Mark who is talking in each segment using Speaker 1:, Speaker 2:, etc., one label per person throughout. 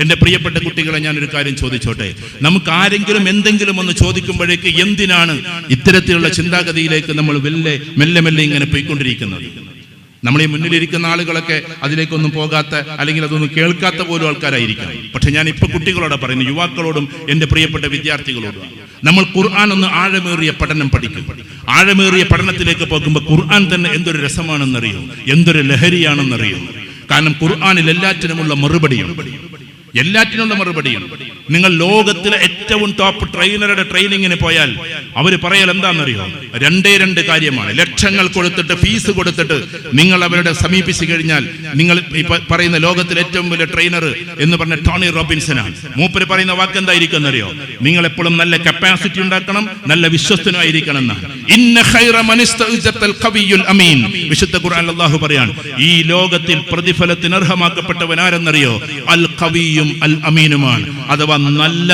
Speaker 1: എന്റെ പ്രിയപ്പെട്ട കുട്ടികളെ ഞാൻ ഒരു കാര്യം ചോദിച്ചോട്ടെ? നമുക്ക് ആരെങ്കിലും എന്തെങ്കിലും ഒന്ന് ചോദിക്കുമ്പോഴേക്ക് എന്തിനാണ് ഇത്തരത്തിലുള്ള ചിന്താഗതിയിലേക്ക് നമ്മൾ വെല്ലെ മെല്ലെ മെല്ലെ ഇങ്ങനെ പോയിക്കൊണ്ടിരിക്കുന്നത്? നമ്മൾ ഈ മുന്നിലിരിക്കുന്ന ആളുകളൊക്കെ അതിലേക്കൊന്നും പോകാത്ത അല്ലെങ്കിൽ അതൊന്നും കേൾക്കാത്ത പോലും ആൾക്കാരായിരിക്കാം. പക്ഷെ ഞാൻ ഇപ്പൊ കുട്ടികളോട് പറയുന്നു യുവാക്കളോടും എന്റെ പ്രിയപ്പെട്ട വിദ്യാർത്ഥികളോടും. നമ്മൾ ഖുർആൻ ഒന്ന് ആഴമേറിയ പഠനം പഠിക്കും. ആഴമേറിയ പഠനത്തിലേക്ക് പോകുമ്പോൾ ഖുർആൻ തന്നെ എന്തൊരു രസമാണെന്നറിയും? എന്തൊരു ലഹരിയാണെന്നറിയും? കാരണം ഖുർആാനിൽ എല്ലാറ്റിനുമുള്ള മറുപടിയുണ്ട്. എല്ലാറ്റിനുള്ള മറുപടിയും. നിങ്ങൾ ലോകത്തിലെ ഏറ്റവും ടോപ്പ് ട്രെയിനറുടെ ട്രെയിനിങ്ങിന് പോയാൽ അവർ പറയൽ എന്താണെന്നറിയോ? രണ്ടേ രണ്ട് കാര്യമാണ്. ലക്ഷങ്ങൾ കൊടുത്തിട്ട് ഫീസ് കൊടുത്തിട്ട് നിങ്ങൾ അവരുടെ സമീപിച്ചു കഴിഞ്ഞാൽ നിങ്ങൾ പറയുന്ന ലോകത്തിലെ ഏറ്റവും വലിയ ട്രെയിനർ എന്ന് പറഞ്ഞ ടോണി റോബിൻസനാണ്. മൂപ്പര് പറയുന്ന വാക്ക് എന്തായിരിക്കും എന്നറിയോ നിങ്ങൾ എപ്പോഴും നല്ല കപ്പാസിറ്റി ഉണ്ടാക്കണം നല്ല വിശ്വസ്തനായിരിക്കണം എന്നാണ്. വിശുദ്ധ ഖുർആൻ അല്ലാഹു പറയാണ് ഈ ലോകത്തിൽ പ്രതിഫലത്തിന് അർഹമാക്കപ്പെട്ടവൻ ആരെന്നറിയോ അൽ കവിയും അൽ അമീനുമാണ്. അഥവാ നല്ല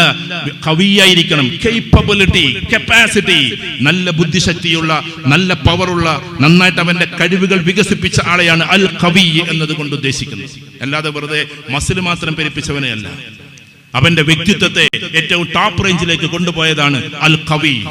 Speaker 1: കവിയായിരിക്കണം. കേപ്പബിലിറ്റി കപ്പാസിറ്റി നല്ല ബുദ്ധിശക്തിയുള്ള നല്ല പവറുള്ള നന്നായിട്ട് അവന്റെ കഴിവുകൾ വികസിപ്പിച്ച ആളെയാണ് അൽ കവി എന്നതുകൊണ്ട് ഉദ്ദേശിക്കുന്നത്. അല്ലാതെ വെറുതെ മസിൽ മാത്രം പെരുപ്പിച്ചവനെയല്ല. അവന്റെ വ്യക്തിത്വത്തെ ഏറ്റവും ടോപ്പ് റേഞ്ചിലേക്ക് കൊണ്ടുപോയതാണ് അൽ കവി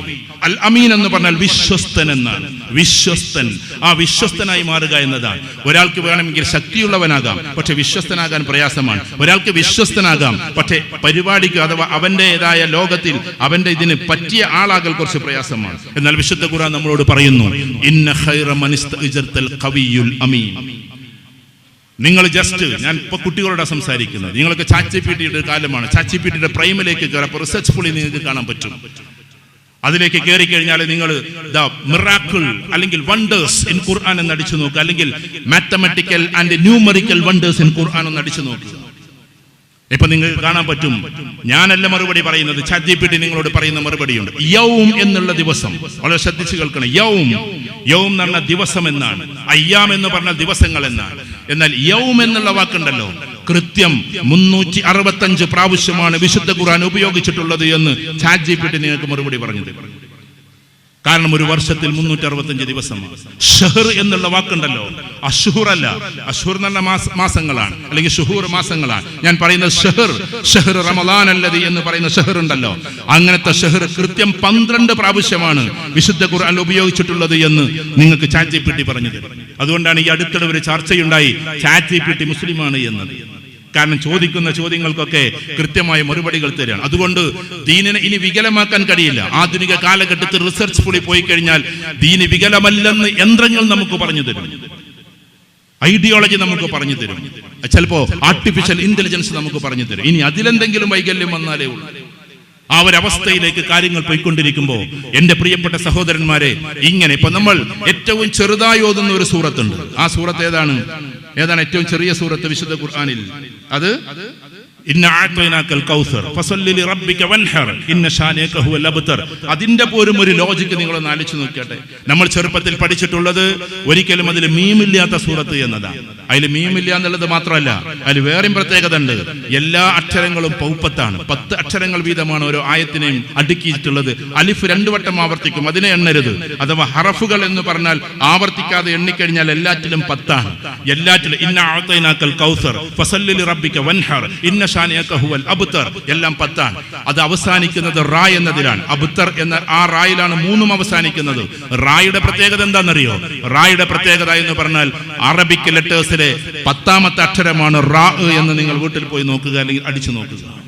Speaker 1: അൽ അമീൻ എന്ന് പറഞ്ഞാൽ വിശ്വസ്തൻ എന്നാണ്. വിശ്വസ്തൻ. ആ വിശ്വസ്തനായി മാറുക എന്നതാണ് ഒരാൾക്ക് വേണമെങ്കിൽ ശക്തിയുള്ളവനാകാം പക്ഷെ വിശ്വസ്തനാകാൻ പ്രയാസമാണ്. ഒരാൾക്ക് വിശ്വസ്തനാകാം പക്ഷെ പരിപാടിക്ക് അഥവാ അവന്റേതായ ലോകത്തിൽ അവന്റെ ഇതിന് പറ്റിയ ആളാകൽ കുറച്ച് പ്രയാസമാണ്. എന്നാൽ വിശുദ്ധ ഖുർആൻ നമ്മളോട് പറയുന്നു ഇന്ന ഖൈറ മനിസ്തഇജർത്തൽ കവിയുൽ അമീൻ. നിങ്ങൾ ജസ്റ്റ് ഞാൻ ഇപ്പൊ കുട്ടികളോടെ സംസാരിക്കുന്നത്. നിങ്ങൾക്ക് ചാച്ചി പീട്ടിയുടെ കാലമാണ്. ചാച്ചി പീട്ടിയുടെ പ്രൈമിലേക്ക് കയറപ്പോ റിസർച്ച് പുള്ളി നിങ്ങൾക്ക് കാണാൻ പറ്റും. അതിലേക്ക് കയറി കഴിഞ്ഞാൽ നിങ്ങൾ ദ മിറാക്കിൾ അല്ലെങ്കിൽ വണ്ടേഴ്സ് ഇൻ ഖുർആൻ എന്ന് അടിച്ചു നോക്കുക. അല്ലെങ്കിൽ mathematical and numerical wonders in Quran എന്ന് അടിച്ചു നോക്കുക. ഇപ്പൊ നിങ്ങൾക്ക് കാണാൻ പറ്റും. ഞാനല്ല മറുപടി പറയുന്നത്. ചാറ്റിപ്പിട്ടി നിങ്ങളോട് പറയുന്ന മറുപടിയുണ്ട്. യൗം എന്നുള്ള ദിവസം. വളരെ ശ്രദ്ധിച്ചു കേൾക്കണം. യൗം. യൗം എന്ന് പറഞ്ഞ ദിവസം എന്നാണ്. അയ്യാം എന്ന് പറഞ്ഞ ദിവസങ്ങൾ എന്നാണ്. എന്നാൽ യൗം എന്നുള്ള വാക്കുണ്ടല്ലോ. കൃത്യം മുന്നൂറ്റി അറുപത്തഞ്ച് പ്രാവശ്യമാണ് വിശുദ്ധ ഖുർആൻ ഉപയോഗിച്ചിട്ടുള്ളത് എന്ന് ചാറ്റ് നിങ്ങൾക്ക് മറുപടി പറഞ്ഞത്. കാരണം ഒരു വർഷത്തിൽ മുന്നൂറ്റി അറുപത്തഞ്ച് ദിവസമാണ് ഷഹർ എന്നുള്ള വാക്കുണ്ടല്ലോ. അഷുഹൂർ അല്ല അഷുർ എന്നുള്ള മാസ മാസങ്ങളാണ്. അല്ലെങ്കിൽ ഷുഹൂർ മാസങ്ങളാണ്. ഞാൻ പറയുന്ന ഷഹർ. ഷഹർ റമദാൻ അല്ലതി എന്ന് പറയുന്ന ഷഹർ ഉണ്ടല്ലോ. അങ്ങനത്തെ ഷഹർ കൃത്യം പന്ത്രണ്ട് പ്രാവശ്യമാണ് വിശുദ്ധ ഖുർആൻ ഉപയോഗിച്ചിട്ടുള്ളത് എന്ന് നിങ്ങൾക്ക് ചാറ്റ് ജിപിട്ടി പറഞ്ഞത് അതുകൊണ്ടാണ് ഈ അടുത്തിടെ ഒരു ചർച്ചയുണ്ടായി. ചാറ്റ് മുസ്ലിമാണ് എന്നത് കാരണം ചോദിക്കുന്ന ചോദ്യങ്ങൾക്കൊക്കെ കൃത്യമായ മറുപടികൾ തരികയാണ് അതുകൊണ്ട് ദീനിനെ ഇനി വികലമാക്കാൻ കഴിയില്ല. ആധുനിക കാലഘട്ടത്തിൽ റിസർച്ച് പുളി പോയി കഴിഞ്ഞാൽ ദീന് വികലമല്ലെന്ന് യന്ത്രങ്ങൾ നമുക്ക് പറഞ്ഞു തരും. ഐഡിയോളജി നമുക്ക് പറഞ്ഞു തരും. ചിലപ്പോ ആർട്ടിഫിഷ്യൽ ഇന്റലിജൻസ് നമുക്ക് പറഞ്ഞു തരും. ഇനി അതിലെന്തെങ്കിലും വൈകല്യം വന്നാലേ ഉള്ളൂ. ആ ഒരു അവസ്ഥയിലേക്ക് കാര്യങ്ങൾ പോയിക്കൊണ്ടിരിക്കുമ്പോൾ എന്റെ പ്രിയപ്പെട്ട സഹോദരന്മാരെ ഇങ്ങനെ ഇപ്പൊ നമ്മൾ ഏറ്റവും ചെറുതായി ഓതുന്ന ഒരു സൂറത്തുണ്ട്. ആ സൂറത്ത് ഏതാണ്? ഏതാണ് ഏറ്റവും ചെറിയ സൂറത്ത് വിശുദ്ധ ഖുർആാനിൽ? അത്? അതിന്റെ പോലും ഒരു ലോജിക്ക് നിങ്ങൾ ഒന്ന് ആലോചിച്ച് നോക്കട്ടെ നമ്മൾ ചെറുപ്പത്തിൽ പഠിച്ചിട്ടുള്ളത് ഒരിക്കലും അതിൽ മീമില്ലാത്ത സൂറത്ത് എന്നതാണ്. അതിൽ മീമില്ല എന്നുള്ളത് മാത്രമല്ല അതിൽ വേറെയും പ്രത്യേകത ഉണ്ട് എല്ലാ അക്ഷരങ്ങളും പൗപ്പത്താണ്. പത്ത് അക്ഷരങ്ങൾ വീതമാണ് ഓരോ ആയത്തിനെയും അടുക്കിയിട്ടുള്ളത്. അലിഫ് രണ്ടു വട്ടം ആവർത്തിക്കും അതിനെ എണ്ണരുത്. അഥവാ ഹറഫുകൾ എന്ന് പറഞ്ഞാൽ ആവർത്തിക്കാതെ എണ്ണിക്കഴിഞ്ഞാൽ എല്ലാറ്റിലും പത്താണ്. എല്ലാറ്റിലും ഇന്ന ആഅ്തൈനാക്കൽ കൗസർ. ഫസല്ലി റബ്ബിക്ക വൻഹർ. ഇന്ന എല്ലാം പത്താണ് അത് അവസാനിക്കുന്നത് റായ് എന്നതിലാണ്. അബുത്തർ എന്ന ആ റായിലാണ് മൂന്നും അവസാനിക്കുന്നത്. റായുടെ പ്രത്യേകത എന്താണെന്നറിയോ? റായുടെ പ്രത്യേകത എന്ന് പറഞ്ഞാൽ അറബിക് ലെറ്റേഴ്സിലെ പത്താമത്തെ അക്ഷരമാണ് റാ എന്ന് നിങ്ങൾ വീട്ടിൽ പോയി നോക്കുക അല്ലെങ്കിൽ അടിച്ചു നോക്കുക.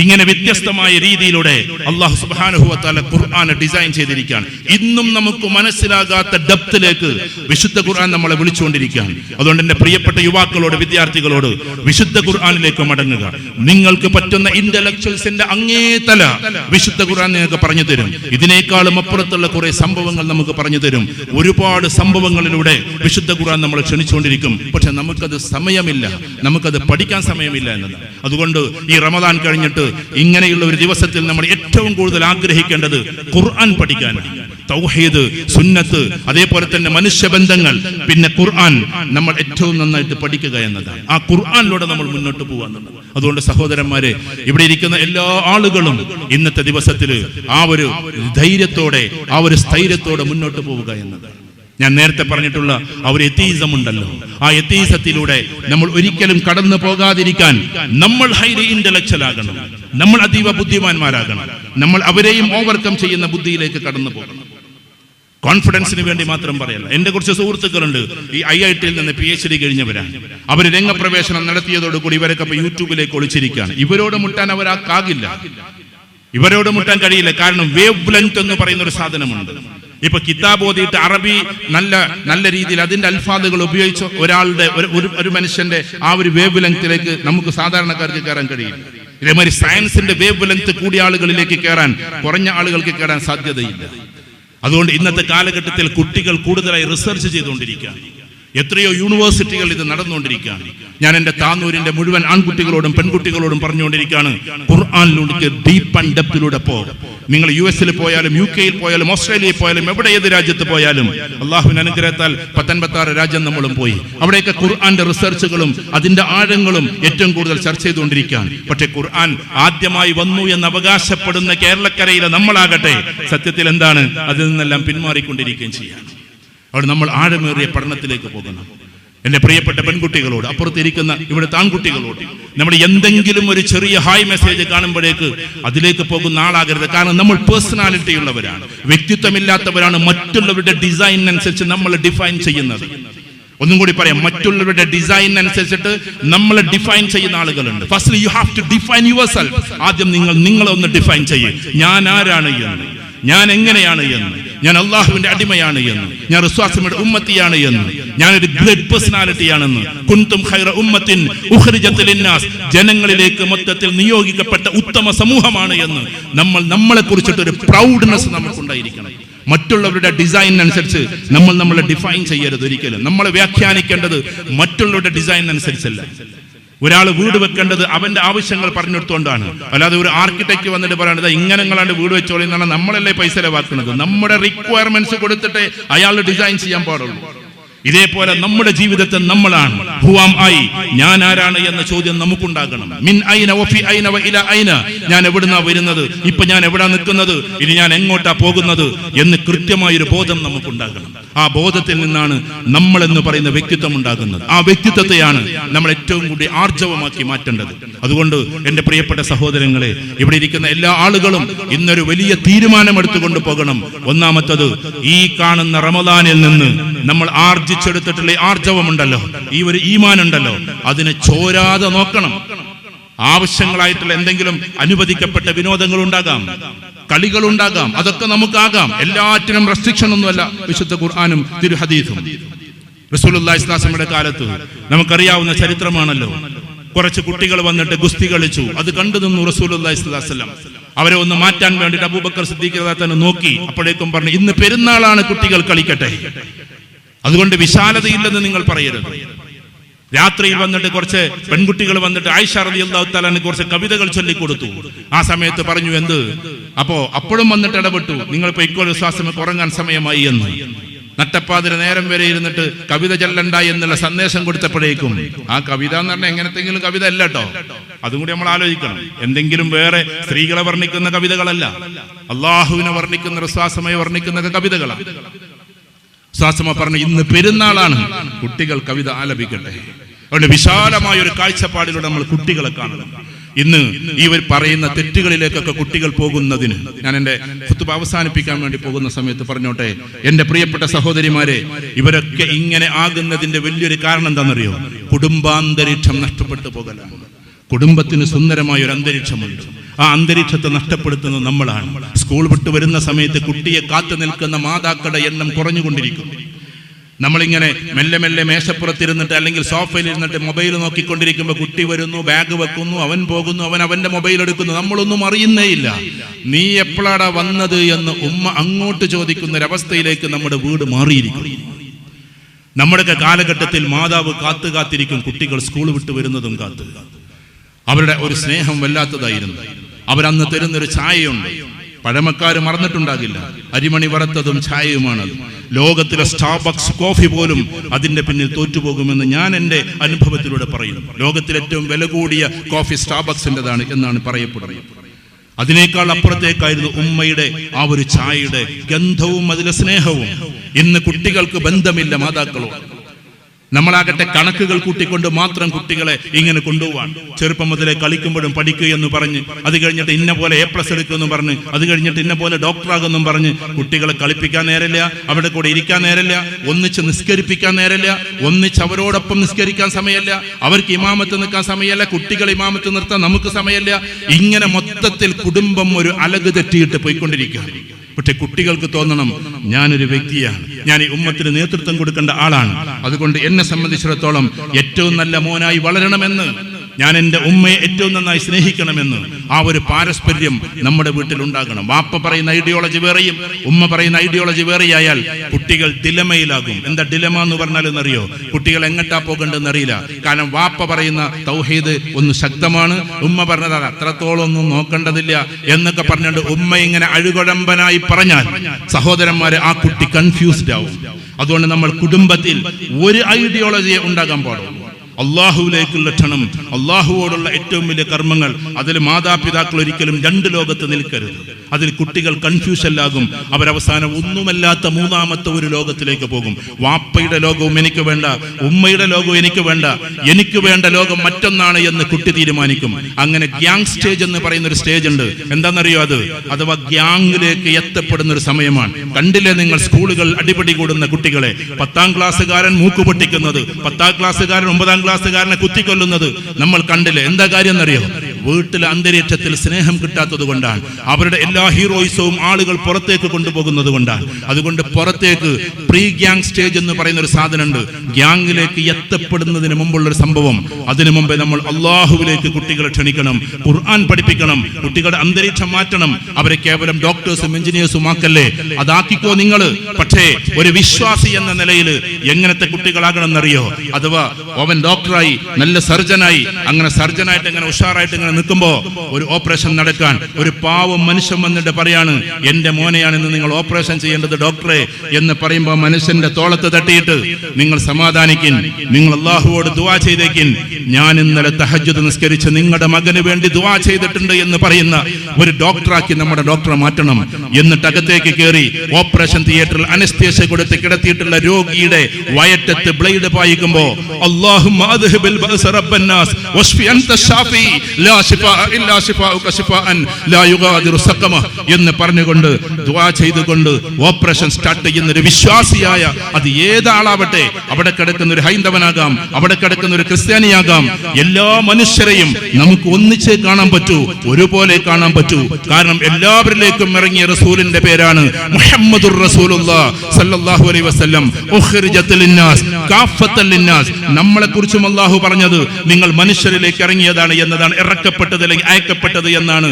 Speaker 1: ഇങ്ങനെ വ്യത്യസ്തമായ രീതിയിലൂടെ അള്ളാഹു സുബാനുഹുവത്താല ഖുർആൻ ഡിസൈൻ ചെയ്തിരിക്കുകയാണ്. ഇന്നും നമുക്ക് മനസ്സിലാകാത്ത ഡെപ്തിലേക്ക് വിശുദ്ധ ഖുർആൻ നമ്മളെ വിളിച്ചുകൊണ്ടിരിക്കുകയാണ്. അതുകൊണ്ട് എന്റെ പ്രിയപ്പെട്ട യുവാക്കളോട് വിദ്യാർത്ഥികളോട് വിശുദ്ധ ഖുർആനിലേക്ക് മടങ്ങുക. നിങ്ങൾക്ക് പറ്റുന്ന ഇന്റലക്ച്വൽസിന്റെ അങ്ങേതല വിശുദ്ധ ഖുർആൻ നിങ്ങൾക്ക് പറഞ്ഞു തരും. ഇതിനേക്കാളും അപ്പുറത്തുള്ള കുറെ സംഭവങ്ങൾ നമുക്ക് പറഞ്ഞു തരും. ഒരുപാട് സംഭവങ്ങളിലൂടെ വിശുദ്ധ ഖുർആൻ നമ്മൾ ക്ഷണിച്ചുകൊണ്ടിരിക്കും. പക്ഷെ നമുക്കത് സമയമില്ല. നമുക്കത് പഠിക്കാൻ സമയമില്ല എന്നത് അതുകൊണ്ട് ഈ റമദാൻ കഴിഞ്ഞിട്ട് ഇങ്ങനെയുള്ള ഒരു ദിവസത്തിൽ നമ്മൾ ഏറ്റവും കൂടുതൽ ആഗ്രഹിക്കേണ്ടത് ഖുർആൻ പഠിക്കാൻ. തൗഹീദ് സുന്നത്ത് അതേപോലെ തന്നെ മനുഷ്യബന്ധങ്ങൾ. പിന്നെ ഖുർആൻ നമ്മൾ ഏറ്റവും നന്നായിട്ട് പഠിക്കുക എന്നതാണ്. ആ ഖുർആനിലൂടെ നമ്മൾ മുന്നോട്ട് പോകാന്നുള്ളത് അതുകൊണ്ട് സഹോദരന്മാരെ ഇവിടെ ഇരിക്കുന്ന എല്ലാ ആളുകളും ഇന്നത്തെ ദിവസത്തിൽ ആ ഒരു ധൈര്യത്തോടെ ആ ഒരു സ്ഥൈര്യത്തോടെ മുന്നോട്ട് പോവുക എന്നതാണ്. ഞാൻ നേരത്തെ പറഞ്ഞിട്ടുള്ള ആ ഒരു എത്തീസം ഉണ്ടല്ലോ ആ എത്തീസത്തിലൂടെ നമ്മൾ ഒരിക്കലും കടന്നു പോകാതിരിക്കാൻ നമ്മൾ ഹൈലി ഇന്റലക്ച്വൽ ആകണം നമ്മൾ അതീവ ബുദ്ധിമാന്മാരാകണം. നമ്മൾ അവരെയും ഓവർകം ചെയ്യുന്ന ബുദ്ധിയിലേക്ക് കടന്നു പോകണം. കോൺഫിഡൻസിന് വേണ്ടി മാത്രം പറയല്ല. എന്റെ കുറച്ച് സുഹൃത്തുക്കളുണ്ട്. ഈ ഐ ഐ ടിയിൽ നിന്ന് പി എച്ച് ഡി കഴിഞ്ഞവരാണ്. അവർ രംഗപ്രവേശനം നടത്തിയതോടുകൂടി ഇവരൊക്കെ ഇപ്പൊ യൂട്യൂബിലേക്ക് ഒളിച്ചിരിക്കുകയാണ്. ഇവരോട് മുട്ടാൻ അവരാക്കാകില്ല ഇവരോട് മുട്ടാൻ കഴിയില്ല. കാരണം വേവ് ലെങ്ത് എന്ന് പറയുന്ന ഒരു സാധനമുണ്ട്. ഇപ്പൊ കിതാബ് ഓതിയിട്ട് അറബി നല്ല നല്ല രീതിയിൽ അതിന്റെ അൽഫാദുകൾ ഉപയോഗിച്ച് ഒരാളുടെ ഒരു- മനുഷ്യന്റെ ആ ഒരു വേവ് ലെങ്ത്തിലേക്ക് നമുക്ക് സാധാരണക്കാർക്ക് കയറാൻ കഴിയും. ഇതേമാതിരി സയൻസിന്റെ വേവ് ലെങ്ത് കൂടിയ ആളുകളിലേക്ക് കയറാൻ കുറഞ്ഞ ആളുകൾക്ക് കയറാൻ സാധ്യതയില്ല. അതുകൊണ്ട് ഇന്നത്തെ കാലഘട്ടത്തിൽ കുട്ടികൾ കൂടുതലായി റിസർച്ച് ചെയ്തുകൊണ്ടിരിക്കുകയാണ്. എത്രയോ യൂണിവേഴ്സിറ്റികൾ ഇത് നടന്നുകൊണ്ടിരിക്കുകയാണ്. ഞാൻ എന്റെ താന്നൂരിന്റെ മുഴുവൻ ആൺകുട്ടികളോടും പെൺകുട്ടികളോടും പറഞ്ഞുകൊണ്ടിരിക്കുകയാണ്. ഖുർആാനിലൂടെ ഡീപ്പ് ആൻഡ് ഡെപ്തിലൂടെ പോ. നിങ്ങൾ യു എസിൽ പോയാലും യു കെയിൽ പോയാലും ഓസ്ട്രേലിയയിൽ പോയാലും എവിടെ ഏത് രാജ്യത്ത് പോയാലും അള്ളാഹുവിൻ അനുഗ്രഹത്താൽ പത്തൊൻപത്തി ആറ് രാജ്യം നമ്മളും പോയി. അവിടെയൊക്കെ ഖുർആന്റെ റിസർച്ചുകളും അതിന്റെ ആഴങ്ങളും ഏറ്റവും കൂടുതൽ ചർച്ച ചെയ്തുകൊണ്ടിരിക്കുകയാണ്. പക്ഷേ ഖുർആൻ ആദ്യമായി വന്നു എന്ന് അവകാശപ്പെടുന്ന കേരളക്കരയിലെ നമ്മളാകട്ടെ സത്യത്തിൽ എന്താണ്? അതിൽ നിന്നെല്ലാം പിന്മാറിക്കൊണ്ടിരിക്കുകയും ചെയ്യാണ്. അവിടെ നമ്മൾ ആഴമേറിയ പഠനത്തിലേക്ക് പോകണം എന്റെ പ്രിയപ്പെട്ട പെൺകുട്ടികളോട് അപ്പുറത്തിരിക്കുന്ന ഇവിടുത്തെ ആൺകുട്ടികളോട് നമ്മൾ എന്തെങ്കിലും ഒരു ചെറിയ ഹായ് മെസ്സേജ് കാണുമ്പോഴേക്ക് അതിലേക്ക് പോകുന്ന ആളാകരുത്. കാരണം നമ്മൾ പേഴ്സണാലിറ്റി ഉള്ളവരാണ്. വ്യക്തിത്വമില്ലാത്തവരാണ് മറ്റുള്ളവരുടെ ഡിസൈൻ അനുസരിച്ച് നമ്മൾ ഡിഫൈൻ ചെയ്യുന്നത്. ഒന്നും കൂടി പറയാം മറ്റുള്ളവരുടെ ഡിസൈൻ അനുസരിച്ചിട്ട് നമ്മളെ ഡിഫൈൻ ചെയ്യുന്ന ആളുകളുണ്ട്. First you have to define yourself ആദ്യം നിങ്ങൾ നിങ്ങളെ ഒന്ന് ഡിഫൈൻ ചെയ്യും. ഞാൻ ആരാണ് എന്ന്. ഞാൻ എങ്ങനെയാണ് എന്ന്. ഞാൻ അള്ളാഹുവിന്റെ അടിമയാണ് എന്ന്. ഞാൻ റിസ്വാസമിയുടെ ഉമ്മത്തിയാണ് എന്ന്. ഞാനൊരു ഗ്രേറ്റ് പേഴ്സണാലിറ്റി ആണെന്ന്. കുന്തും ഖൈറ ഉമ്മത്തിൻ ഉഖ്രിജത്തിൽ ലിന്നാസ്. ജനങ്ങളിലേക്ക് മൊത്തത്തിൽ നിയോഗിക്കപ്പെട്ട ഉത്തമ സമൂഹമാണ് എന്ന്. നമ്മൾ നമ്മളെ കുറിച്ചിട്ട് ഒരു പ്രൗഡ്നെസ് നമുക്കുണ്ടായിരിക്കണം. മറ്റുള്ളവരുടെ ഡിസൈൻ അനുസരിച്ച് നമ്മൾ നമ്മളെ ഡിഫൈൻ ചെയ്യരുത് ഒരിക്കലും. നമ്മളെ വ്യാഖ്യാനിക്കേണ്ടത് മറ്റുള്ളവരുടെ ഡിസൈൻ അനുസരിച്ചല്ല. ഒരാൾ വീട് വെക്കേണ്ടത് അവന്റെ ആവശ്യങ്ങൾ പറഞ്ഞെടുത്തുകൊണ്ടാണ് അല്ലാതെ ഒരു ആർക്കിടെക്ട് വന്നിട്ട് പറയണത് ഇങ്ങനെ നിങ്ങളാണ്ട് വീട് വെച്ചോളി എന്നാണ് നമ്മളല്ലേ പൈസ ചെലവാക്കുന്നത്. നമ്മുടെ റിക്വയർമെന്റ്സ് കൊടുത്തിട്ട് അയാൾ ഡിസൈൻ ചെയ്യാൻ പാടുള്ളൂ. ഇതേപോലെ നമ്മുടെ ജീവിതത്തെ നമ്മളാണ്. ഹുവാം ഐ ഞാൻ ആരാണ് എന്ന ചോദ്യം നമുക്കുണ്ടാകണം. മിൻ ഐന ഐന ഐന. ഞാൻ എവിടുന്നാ വരുന്നത്? ഇപ്പൊ ഞാൻ എവിടാ നിൽക്കുന്നത്? ഇനി ഞാൻ എങ്ങോട്ടാ പോകുന്നത്? എന്ന് കൃത്യമായൊരു ബോധം നമുക്കുണ്ടാകണം. ആ ബോധത്തിൽ നിന്നാണ് നമ്മൾ എന്ന് പറയുന്ന വ്യക്തിത്വം ഉണ്ടാകുന്നത്. ആ വ്യക്തിത്വത്തെയാണ് നമ്മൾ ഏറ്റവും കൂടി ആർജവമാക്കി മാറ്റേണ്ടത്. അതുകൊണ്ട് എന്റെ പ്രിയപ്പെട്ട സഹോദരങ്ങളെ ഇവിടെ ഇരിക്കുന്ന എല്ലാ ആളുകളും ഇന്നൊരു വലിയ തീരുമാനം എടുത്തുകൊണ്ട് പോകണം. ഒന്നാമത്തത് ഈ കാണുന്ന റമദാനിൽ നിന്ന് നമ്മൾ ആർജിച്ചെടുത്തിട്ടുള്ള ആർജവമുണ്ടല്ലോ ഈ ഒരു ഈമാൻ ഉണ്ടല്ലോ അതിനെ ചോരാതെ നോക്കണം. ആവശ്യങ്ങളായിട്ടുള്ള എന്തെങ്കിലും അനുവദിക്കപ്പെട്ട വിനോദങ്ങൾ ഉണ്ടാകാം. കളികൾ ഉണ്ടാകാം അതൊക്കെ നമുക്കാകാം. എല്ലാറ്റിനും റെസ്ട്രിക്ഷൻ ഒന്നുമല്ല. വിശുദ്ധ ഖുർആാനും റസൂലുള്ളാഹി ഇസ്ലാസമ്മയുടെ കാലത്ത് നമുക്കറിയാവുന്ന ചരിത്രമാണല്ലോ. കുറച്ച് കുട്ടികൾ വന്നിട്ട് ഗുസ്തി കളിച്ചു. അത് കണ്ടു നിന്നു അലൈഹി വസല്ലം. അവരെ ഒന്ന് മാറ്റാൻ വേണ്ടിയിട്ട് അബൂബക്കർ സിദ്ദീഖ് നോക്കി. അപ്പോഴേക്കും പറഞ്ഞു ഇന്ന് പെരുന്നാളാണ് കുട്ടികൾ കളിക്കട്ടെ. അതുകൊണ്ട് വിശാലതയില്ലെന്ന് നിങ്ങൾ പറയരുത്. രാത്രിയിൽ വന്നിട്ട് കുറച്ച് പെൺകുട്ടികൾ വന്നിട്ട് ആയിഷ താലാന് കുറച്ച് കവിതകൾ ചൊല്ലിക്കൊടുത്തു. ആ സമയത്ത് പറഞ്ഞു എന്ത്? അപ്പോ അപ്പോഴും വന്നിട്ട് ഇടപെട്ടു. നിങ്ങൾ ഇപ്പൊ ഇക്കോ വിശ്വാസം ഉറങ്ങാൻ സമയമായി എന്ന്. നട്ടപ്പാതിര നേരം വരെ ഇരുന്നിട്ട് കവിത ചെല്ലണ്ട എന്നുള്ള സന്ദേശം കൊടുത്തപ്പോഴേക്കും ആ കവിത എന്ന് പറഞ്ഞാൽ എങ്ങനത്തെങ്കിലും കവിത അല്ല കേട്ടോ അതും കൂടി നമ്മൾ ആലോചിക്കണം. എന്തെങ്കിലും വേറെ സ്ത്രീകളെ വർണിക്കുന്ന കവിതകളല്ല. അള്ളാഹുവിനെ വർണിക്കുന്ന വിശ്വാസമായി വർണിക്കുന്ന കവിതകളാണ് ശ്വാസമ പറഞ്ഞു ഇന്ന് പെരുന്നാളാണ്. കുട്ടികൾ കവിത ആലപിക്കട്ടെ. അതുകൊണ്ട് വിശാലമായ ഒരു കാഴ്ചപ്പാടിലൂടെ നമ്മൾ കുട്ടികളെ കാണണം. ഇന്ന് ഇവർ പറയുന്ന തെറ്റുകളിലേക്കൊക്കെ കുട്ടികൾ പോകുന്നതിന് ഞാൻ എന്റെ കുത്തുബ അവസാനിപ്പിക്കാൻ വേണ്ടി പോകുന്ന സമയത്ത് പറഞ്ഞോട്ടെ എന്റെ പ്രിയപ്പെട്ട സഹോദരിമാരെ ഇവരൊക്കെ ഇങ്ങനെ ആകുന്നതിന്റെ വലിയൊരു കാരണം എന്താണെന്നറിയോ? കുടുംബാന്തരീക്ഷം നഷ്ടപ്പെട്ടു പോകലാണ്. കുടുംബത്തിന് സുന്ദരമായ ഒരു അന്തരീക്ഷമുണ്ട്. ആ അന്തരീക്ഷത്തെ നഷ്ടപ്പെടുത്തുന്നത് നമ്മളാണ്. സ്കൂൾ വിട്ട് വരുന്ന സമയത്ത് കുട്ടിയെ കാത്തു നിൽക്കുന്ന മാതാക്കളുടെ എണ്ണം കുറഞ്ഞുകൊണ്ടിരിക്കും നമ്മളിങ്ങനെ മെല്ലെ മെല്ലെ മേശപ്പുറത്തിരുന്നിട്ട് അല്ലെങ്കിൽ സോഫയിൽ ഇരുന്നിട്ട് മൊബൈൽ നോക്കിക്കൊണ്ടിരിക്കുമ്പോൾ കുട്ടി വരുന്നു ബാഗ് വെക്കുന്നു അവൻ പോകുന്നു അവൻ അവന്റെ മൊബൈൽ എടുക്കുന്നു. നമ്മളൊന്നും അറിയുന്നേയില്ല നീ എപ്പോഴാടാ വന്നത് എന്ന് ഉമ്മ അങ്ങോട്ട് ചോദിക്കുന്ന ഒരവസ്ഥയിലേക്ക് നമ്മുടെ വീട് മാറിയിരിക്കും നമ്മുടെയൊക്കെ കാലഘട്ടത്തിൽ മാതാവ് കാത്തു കാത്തിരിക്കും കുട്ടികൾ സ്കൂൾ വിട്ട് വരുന്നതും കാത്തു. അവരുടെ ഒരു സ്നേഹം വല്ലാത്തതായിരുന്നു. അവരന്ന് തരുന്നൊരു ചായയുണ്ട് പഴമക്കാർ മറന്നിട്ടുണ്ടാകില്ല. അരിമണി വറുത്തതും ഛായയുമാണ് ലോകത്തിലെ സ്റ്റാർബക്സ് കോഫി പോലും അതിന്റെ പിന്നിൽ തോറ്റുപോകുമെന്ന് ഞാൻ എന്റെ അനുഭവത്തിലൂടെ പറയുന്നു. ലോകത്തിലെ ഏറ്റവും വില കൂടിയ കോഫി സ്റ്റാർബക്സിന്റെതാണ് എന്നാണ് പറയപ്പെടുന്നത്. അതിനേക്കാൾ അപ്പുറത്തേക്കായിരുന്നു ഉമ്മയുടെ ആ ഒരു ചായയുടെ ഗന്ധവും അതിലെ സ്നേഹവും. ഇന്ന് കുട്ടികൾക്ക് ബന്ധമില്ല മാതാക്കളോട് നമ്മളാകട്ടെ കണക്കുകൾ കൂട്ടിക്കൊണ്ട് മാത്രം കുട്ടികളെ ഇങ്ങനെ കൊണ്ടുപോവാൻ. ചെറുപ്പം മുതലേ കളിക്കുമ്പോഴും പഠിക്കുക എന്ന് പറഞ്ഞ് അത് കഴിഞ്ഞിട്ട് ഇന്ന പോലെ എ പ്ലസ് എടുക്കുമെന്നും പറഞ്ഞ് അത് കഴിഞ്ഞിട്ട് ഇന്ന പോലെ ഡോക്ടറാകുമെന്നും പറഞ്ഞ് കുട്ടികളെ കളിപ്പിക്കാൻ നേരമില്ല അവിടെ കൂടെ ഇരിക്കാൻ നേരമില്ല ഒന്നിച്ച് നിസ്കരിപ്പിക്കാൻ നേരമില്ല ഒന്നിച്ച് അവരോടൊപ്പം നിസ്കരിക്കാൻ സമയമല്ല അവർക്ക് ഇമാമത്ത് നിൽക്കാൻ സമയമല്ല കുട്ടികൾ ഇമാമത്ത് നിർത്താൻ നമുക്ക് സമയമല്ല ഇങ്ങനെ മൊത്തത്തിൽ കുടുംബം ഒരു അലക് തെറ്റിയിട്ട് പോയിക്കൊണ്ടിരിക്കുകയാണ്. പക്ഷെ കുട്ടികൾക്ക് തോന്നണം ഞാനൊരു വ്യക്തിയാണ്. ഞാൻ ഈ ഉമ്മത്തിന് നേതൃത്വം കൊടുക്കേണ്ട ആളാണ്. അതുകൊണ്ട് എന്നെ സംബന്ധിച്ചിടത്തോളം ഏറ്റവും നല്ല മോനായി വളരണമെന്ന് ഞാൻ എന്റെ ഉമ്മയെ ഏറ്റവും നന്നായി സ്നേഹിക്കണമെന്ന് ആ ഒരു പാരസ്പര്യം നമ്മുടെ വീട്ടിൽ ഉണ്ടാകണം. വാപ്പ പറയുന്ന ഐഡിയോളജി വേറെയും ഉമ്മ പറയുന്ന ഐഡിയോളജി വേറെയായാൽ കുട്ടികൾ ഡിലമയിലാകും എന്താ ഡിലമ എന്ന് പറഞ്ഞാൽ എന്നറിയോ കുട്ടികൾ എങ്ങട്ടാ പോകേണ്ടതെന്ന് അറിയില്ല കാരണം വാപ്പ പറയുന്ന തൗഹീദ് ഒന്ന് ശക്തമാണ്. ഉമ്മ പറഞ്ഞത് അത് അത്രത്തോളം ഒന്നും നോക്കേണ്ടതില്ല എന്നൊക്കെ പറഞ്ഞുകൊണ്ട് ഉമ്മ ഇങ്ങനെ അഴുകുഴമ്പനായി പറഞ്ഞാൽ സഹോദരന്മാരെ ആ കുട്ടി കൺഫ്യൂസ്ഡ് ആവും. അതുകൊണ്ട് നമ്മൾ കുടുംബത്തിൽ ഒരു ഐഡിയോളജിയെ ഉണ്ടാകാൻ പാടുള്ളൂ. അള്ളാഹുവിലേക്കുള്ള ക്ഷണം അള്ളാഹുവോടുള്ള ഏറ്റവും വലിയ കർമ്മങ്ങൾ അതിൽ മാതാപിതാക്കൾ ഒരിക്കലും രണ്ട് ലോകത്ത് നിൽക്കരുത്. അതിൽ കുട്ടികൾ കൺഫ്യൂഷൻ കൺഫ്യൂഷനിലാകും. അവരവസാനം ഒന്നുമല്ലാത്ത മൂന്നാമത്തെ ഒരു ലോകത്തിലേക്ക് പോകും. വാപ്പയുടെ ലോകവും എനിക്ക് വേണ്ട ഉമ്മയുടെ ലോകവും എനിക്ക് വേണ്ട എനിക്ക് വേണ്ട ലോകം മറ്റൊന്നാണ് എന്ന് കുട്ടി തീരുമാനിക്കും. അങ്ങനെ ഗ്യാങ് സ്റ്റേജ് എന്ന് പറയുന്ന ഒരു സ്റ്റേജ് ഉണ്ട്. എന്താണെന്നറിയോ അത്? അഥവാ ഗ്യാങ്ങിലേക്ക് എത്തപ്പെടുന്ന ഒരു സമയമാണ്. കണ്ടില്ലേ നിങ്ങൾ സ്കൂളുകൾ അടിപിടി കൂടുന്ന കുട്ടികളെ? പത്താം ക്ലാസ്സുകാരൻ മൂക്ക് പൊട്ടിക്കുന്നത് പത്താം ക്ലാസ്സുകാരൻ ഒമ്പതാം ക്ലാസ്സുകാരനെ കുത്തിക്കൊല്ലുന്നത്. നമ്മൾ കണ്ടില്ലേ? എന്താ കാര്യം എന്നറിയോ? വീട്ടിലെ അന്തരീക്ഷത്തിൽ സ്നേഹം കിട്ടാത്തത് കൊണ്ടാണ്. അവരുടെ എല്ലാ ഹീറോയിസവും ആളുകൾ പുറത്തേക്ക് കൊണ്ടുപോകുന്നത് കൊണ്ടാണ്. അതുകൊണ്ട് പുറത്തേക്ക് പ്രീ ഗ്യാങ് സ്റ്റേജ് എന്ന് പറയുന്ന ഒരു സാധനമുണ്ട്. ഗ്യാങ്ങിലേക്ക് എത്തപ്പെടുന്നതിന് മുമ്പുള്ള ഒരു സംഭവം. അതിനു മുമ്പേ നമ്മൾ അള്ളാഹുവിലേക്ക് കുട്ടികളെ ക്ഷണിക്കണം ഖുർആൻ പഠിപ്പിക്കണം കുട്ടികളുടെ അന്തരീക്ഷം മാറ്റണം. അവരെ കേവലം ഡോക്ടേഴ്സും എഞ്ചിനീയേഴ്സും ആക്കല്ലേ? അതാക്കിക്കോ നിങ്ങൾ പക്ഷേ ഒരു വിശ്വാസി എന്ന നിലയിൽ എങ്ങനത്തെ കുട്ടികളാകണം എന്നറിയോ അഥവാ അവൻ ഡോക്ടറായി നല്ല സർജനായി അങ്ങനെ സർജനായിട്ട് ഇങ്ങനെ ഉഷാറായിട്ട് ഇങ്ങനെ നിൽക്കുമ്പോൾ ഒരു ഓപ്പറേഷൻ നടക്കാൻ ഒരു പാവം മനുഷ്യൻ വന്നിട്ട് പറയാണ് എന്റെ മോനെയാണെന്ന് നിങ്ങൾ ഓപ്പറേഷൻ ചെയ്യേണ്ടത് ഡോക്ടറെ എന്ന് പറയുമ്പോൾ മനുഷ്യന്റെ തോളത്ത് തട്ടിയിട്ട് നിങ്ങൾ സമാധാനിക്കൻ നിങ്ങൾ അള്ളാഹുവോട് ദുവാ ചെയ്തേക്കിൻ. ഞാൻ ഇന്നലെ തഹജ്ജുദ് നിസ്കരിച്ച് നിങ്ങളുടെ മകന് വേണ്ടി ദുവാ ചെയ്തിട്ടുണ്ട് എന്ന് പറയുന്ന ഒരു ഡോക്ടറാക്കി നമ്മുടെ ഡോക്ടറെ മാറ്റണം. എന്നിട്ട് അകത്തേക്ക് കയറി ഓപ്പറേഷൻ തിയേറ്ററിൽ അനസ്തേഷ്യ കൊടുത്ത് കിടത്തിയിട്ടുള്ള രോഗിയുടെ വയറ്റത്ത് ബ്ലേഡ് പായിക്കുമ്പോൾ അള്ളാഹു എന്ന് പറഞ്ഞുകൊണ്ട് ദ്വാ ചെയ്തുകൊണ്ട് ഓപ്പറേഷൻ സ്റ്റാർട്ട് ചെയ്യുന്ന ഒരു വിശ്വാസിയായ അത് ഏതാളാവട്ടെ അവിടെ കിടക്കുന്ന ഒരു ഹൈന്ദവനാകാം അവിടെ കിടക്കുന്ന ഒരു ക്രിസ്ത്യാനിയാകാം എല്ലാ മനുഷ്യരെയും നമുക്ക് ഒന്നിച്ച് കാണാൻ പറ്റൂ ഒരുപോലെ കാണാൻ പറ്റൂ. കാരണം എല്ലാവരിലേക്കും ഇറങ്ങിയ റസൂലിന്റെ പേരാണ് മുഹമ്മദുർ റസൂലുള്ള സല്ലല്ലാഹു അലൈഹി വസല്ലം. ഉഖ്രിജത്തുൽ ലിന്നാസ്. നമ്മളെ കുറിച്ചും അള്ളാഹു പറഞ്ഞത് നിങ്ങൾ മനുഷ്യരിലേക്ക് ഇറങ്ങിയതാണ് എന്നതാണ്. ഇറക്കപ്പെട്ടത് അല്ലെങ്കിൽ അയക്കപ്പെട്ടത് എന്നാണ്.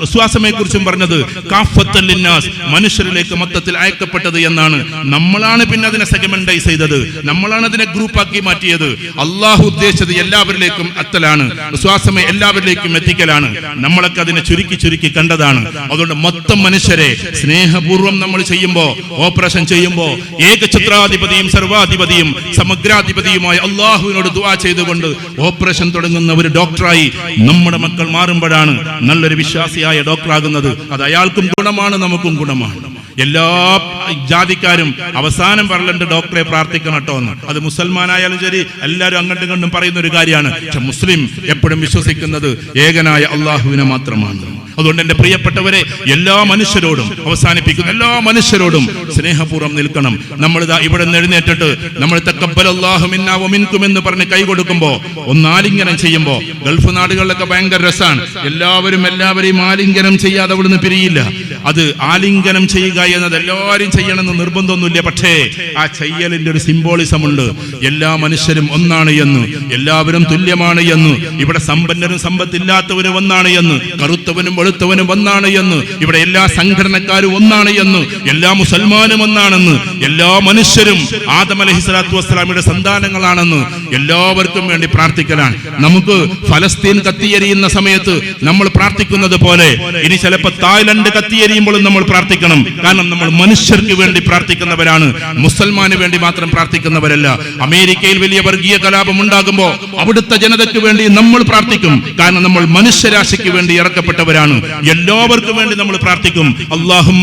Speaker 1: വിശ്വാസമെ കുറിച്ചും പറഞ്ഞത് കാഫത്തൽ ലിന്നാസ് മനുഷ്യരിലേക്ക് മൊത്തത്തിൽ അയക്കപ്പെട്ടത് എന്നാണ്. നമ്മളാണ് പിന്നെ അതിനെ സെഗ്മെന്റൈസ് ചെയ്തത്. നമ്മളാണ് അതിനെ ഗ്രൂപ്പാക്കി മാറ്റിയത്. അള്ളാഹു ഉദ്ദേശിച്ചത് എല്ലാവരിലേക്കും അത്തലാണ് വിശ്വാസമേ എല്ലാവരിലേക്കും എത്തിക്കലാണ്. നമ്മളൊക്കെ അതിനെ ചുരുക്കി ചുരുക്കി കണ്ടതാണ്. അതുകൊണ്ട് മൊത്തം മനുഷ്യരെ സ്നേഹപൂർവം നമ്മൾ ചെയ്യുമ്പോൾ ഓപ്പറേഷൻ ചെയ്യുമ്പോ ഏകഛത്രാധിപതിയും സർവാധിപതിയും സമഗ്രാധിപതിയുമായ അള്ളാഹുവിനോട് ദുവാ ചെയ്തുകൊണ്ട് ഓപ്പറേഷൻ തുടങ്ങുന്ന ഒരു ഡോക്ടറായി നമ്മുടെ മക്കൾ മാറുമ്പോഴാണ് നല്ലൊരു വിശ്വാസിയായ ഡോക്ടറാകുന്നത്. അത് അയാൾക്കും ഗുണമാണ് നമുക്കും ഗുണമാണ്. എല്ലാ ജാതിക്കാരും അവസാനം പറയലുണ്ട് ഡോക്ടറെ പ്രാർത്ഥിക്കണം കേട്ടോ എന്ന്. അത് മുസൽമാനായാലും ശരി എല്ലാവരും അങ്ങോട്ടും ഇങ്ങോട്ടും പറയുന്ന ഒരു കാര്യമാണ്. പക്ഷെ മുസ്ലിം എപ്പോഴും വിശ്വസിക്കുന്നത് ഏകനായ അള്ളാഹുവിനെ മാത്രമാണ്. അതുകൊണ്ട് എന്റെ പ്രിയപ്പെട്ടവരെ എല്ലാ മനുഷ്യരോടും അവസാനിപ്പിക്കുന്ന എല്ലാ മനുഷ്യരോടും സ്നേഹപൂർവം നിൽക്കണം. നമ്മൾ ഇതാ ഇവിടെ എഴുന്നേറ്റിട്ട് നമ്മൾ തക്കബലാഹുമിന്നാവുമിൻകും എന്ന് പറഞ്ഞ് കൈ കൊടുക്കുമ്പോ ഒന്നാലിംഗനം ചെയ്യുമ്പോൾ ചെയ്യുമ്പോ ഗൾഫ് നാടുകളിലൊക്കെ ഭയങ്കര രസമാണ് എല്ലാവരും എല്ലാവരെയും ആലിംഗനം ചെയ്യാതെ അവിടുന്ന് പിരിയില്ല. അത് ആലിംഗനം ചെയ്യുക എന്നത് എല്ലാവരും ചെയ്യണമെന്ന് നിർബന്ധമൊന്നുമില്ല. പക്ഷേ ആ ചെയ്യലിന്റെ ഒരു സിംബോളിസം ഉണ്ട്. എല്ലാ മനുഷ്യരും ഒന്നാണ് എന്ന് എല്ലാവരും തുല്യമാണ് എന്ന് ഇവിടെ സമ്പന്നരും സമ്പത്തില്ലാത്തവരും ഒന്നാണ് എന്ന് കറുത്തവനും വെളുത്തവനും ഒന്നാണ് എന്ന് ഇവിടെ എല്ലാ സംഘടനക്കാരും ഒന്നാണ് എന്ന് എല്ലാ മുസൽമാനും ഒന്നാണെന്ന് എല്ലാ മനുഷ്യരും ആദം അലഹി സ്വലാത്തു വസ്സലാമിയുടെ സന്താനങ്ങളാണെന്ന് എല്ലാവർക്കും വേണ്ടി പ്രാർത്ഥിക്കലാണ്. നമുക്ക് ഫലസ്തീൻ കത്തിയെരിയുന്ന സമയത്ത് നമ്മൾ പ്രാർത്ഥിക്കുന്നത് പോലെ ഇനി ചിലപ്പോൾ തായ്ലൻഡ് കത്തിയെരിയുന്ന കഴിയുമ്പോഴും നമ്മൾ പ്രാർത്ഥിക്കണം. കാരണം നമ്മൾ മനുഷ്യർക്ക് വേണ്ടി പ്രാർത്ഥിക്കുന്നവരാണ്. മുസൽമാന് വേണ്ടി മാത്രം പ്രാർത്ഥിക്കുന്നവരല്ല. അമേരിക്കയിൽ വലിയ വർഗീയ കലാപം ഉണ്ടാകുമ്പോൾ അവിടുത്തെ ജനതയ്ക്ക് വേണ്ടി നമ്മൾ പ്രാർത്ഥിക്കും. കാരണം നമ്മൾ മനുഷ്യരാശിക്ക് വേണ്ടി ഇറക്കപ്പെട്ടവരാണ്. എല്ലാവർക്കും വേണ്ടി നമ്മൾ പ്രാർത്ഥിക്കും. അള്ളാഹും